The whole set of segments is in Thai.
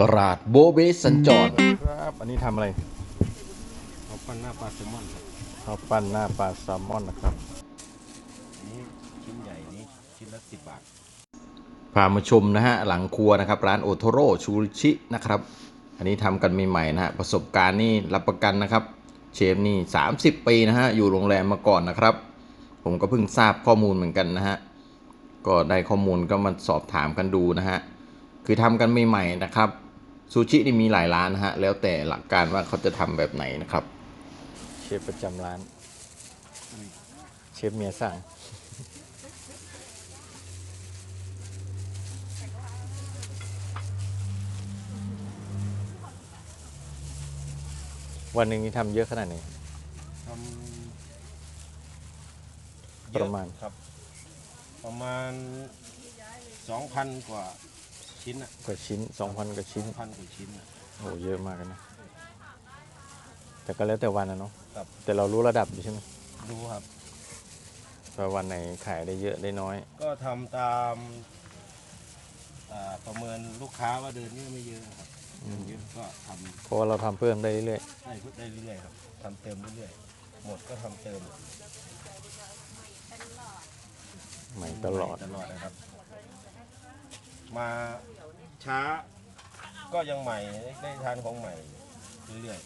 ตลาดโบเบสัญจรครับ อันนี้ทำอะไรเขาปั้นหน้าปลาแซลมอนครับข้าวปั้นหน้าปลาแซลมอนนะครับ อันนี้ชิ้นใหญ่นี้ชิ้นละสิบบาท พามาชมนะฮะ หลังครัวนะครับ ร้านโอโทโร่ชูชินะครับ อันนี้ทำกันใหม่ๆนะฮะ ประสบการณ์นี่รับประกันนะครับ เชฟนี่ 30 ปีนะฮะ อยู่โรงแรมมาก่อนนะครับ ผมก็เพิ่งทราบข้อมูลเหมือนกันนะฮะ ก็ได้ข้อมูลก็มาสอบถามกันดูนะฮะ คือทำกันใหม่ๆนะครับ ซูชินี่มีหลายร้านนะฮะ แล้วแต่หลักการว่าเขาจะทำแบบไหนนะครับ เชฟประจำร้าน เชฟเมียสั่ง วันหนึ่งนี่ทำเยอะขนาดไหนทำประมาณเยอครับ ประมาณสองพันกว่า ชิ้นอะกว่าชิ้น2,000กว่าชิ้นพันกว่าชิ้นอะโอ้เยอะมากเลยนะ แต่ก็แล้วแต่วันนะเนาะครับแต่เรารู้ระดับอยู่ใช่ไหมดูครับ ว่าวันไหนขายได้เยอะได้น้อย ก็ทำตามอ่าประเมินลูกค้าว่าเดินนี่ไม่เยอะครับอืมเยอะก็ทเพราะว่าเราทำเพิ่มได้เรื่อยำได้ได้เรื่อยๆครับทำเติมเรื่อยๆหมดก็ทำเติมๆใหม่ตลอด ตลอดนะครับ มาช้าก็ยังใหม่ได้ทานของใหม่เรื่อย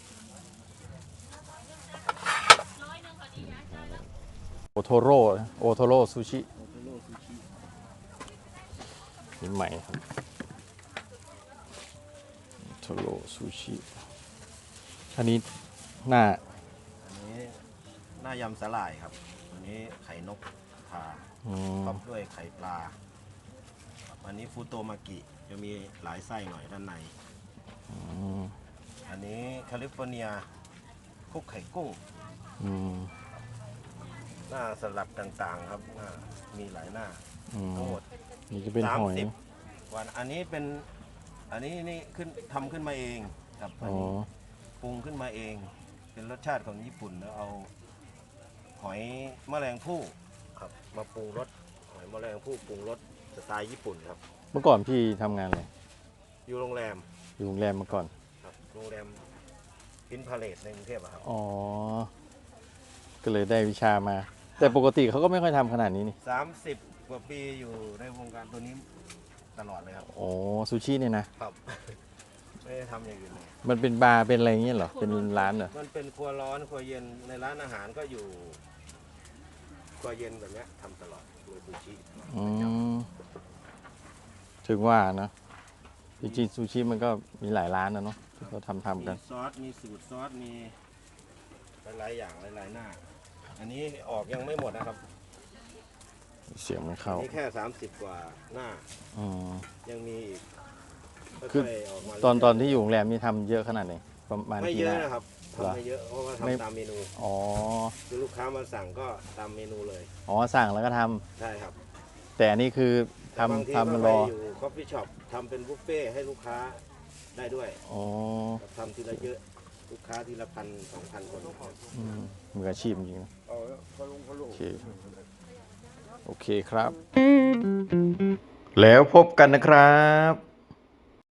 โอโทโร่นะโอโทโร่ซูชินี่ใหม่ครับโอโทโร่ซูชิอันนี้หน้าๆอันนี้หน้ายำสาหร่ายครับ อันนี้ไข่นกทาอืมท็อปด้วยไข่ปลา ครับอันนี้ฟูโตมากิจะมีหลายไส้หน่อยด้านใน อืมอันนี้แคลิฟอร์เนียคลุกไข่กุ้ง อืมหน้าสลัดต่างๆครับหน้ามีหลายหน้าอืมทั้งหมด นี่จะเป็นสามหอยสิบวันอันนี้เป็นอันนี้นี่ขึ้นทำขึ้นมาเองครับอันอ๋อ นี้ปรุงขึ้นมาเอง เป็นรสชาติของญี่ปุ่นแล้วเอา หอยแมลงภู่ครับมาปรุงรสหอยแมลงภู่ปรุงรส สไตล์ญี่ปุ่นครับ เมื่อก่อนพี่ทำงานอะไรอยู่โรงแรมอยู่โรงแรมมาก่อน ครับโรงแรมพินพาเลตในกรุงเทพอะครับอ๋อ ก็เลยได้วิชามา แต่ปกติเขาก็ไม่ค่อยทำขนาดนี้นี่สามสิบกว่าปีอยู่ในวงการตัวนี้ตลอดเลยครับอ๋อซูชิเนี่ยนะ ครับ ไม่ได้ทำอย่างอื่นเลยมันเป็นบาร์เป็นอะไรอย่างเงี้ยเหรอ เป็นร้านเหรอ มันเป็นครัวร้อนครัวเย็นในร้านอาหารก็อยู่ครัวเย็นแบบเนี้ยทำตลอดครัวซูชิ อืม ถึงว่านะจริงๆซูชิมันก็มีหลายร้านนะเนาะที่เขาทำทำกัน มีซอส มีสูตรซอส มีหลายๆอย่างหลายๆหน้า อันนี้ออกยังไม่หมดนะครับเสียงมันอัเข้านนี้แค่ 30 กว่าหน้า อืม ยังมีอีกคือ ค่อยๆออกมาตอนตอนที่เรื่อยู่โรงแรมนี่ทำเยอะขนาดไหนประมาณๆไม่กี่เยหอะน้า นะครับเหรอทำไม่เยอะเพราะว่าไม่ ทำตามเมนู อ๋อ คือลูกค้ามาสั่งก็ตามเมนูเลย อ๋อสั่งแล้วก็ทำ ใช่ครับ แต่อันนี้คือ แต่บางทีทำทำก็รไปออยู่คอฟฟี่ช็อปทำเป็นบุฟเฟ่ต์ให้ลูกค้าได้ด้วยอ๋อทำทีละเยอะลูกค้าทีละพันสองพันคนอืมมืออาชีพจริงๆนะเอาพะลุงพะลุโอเคโอเคครับ แล้วพบกันนะครับ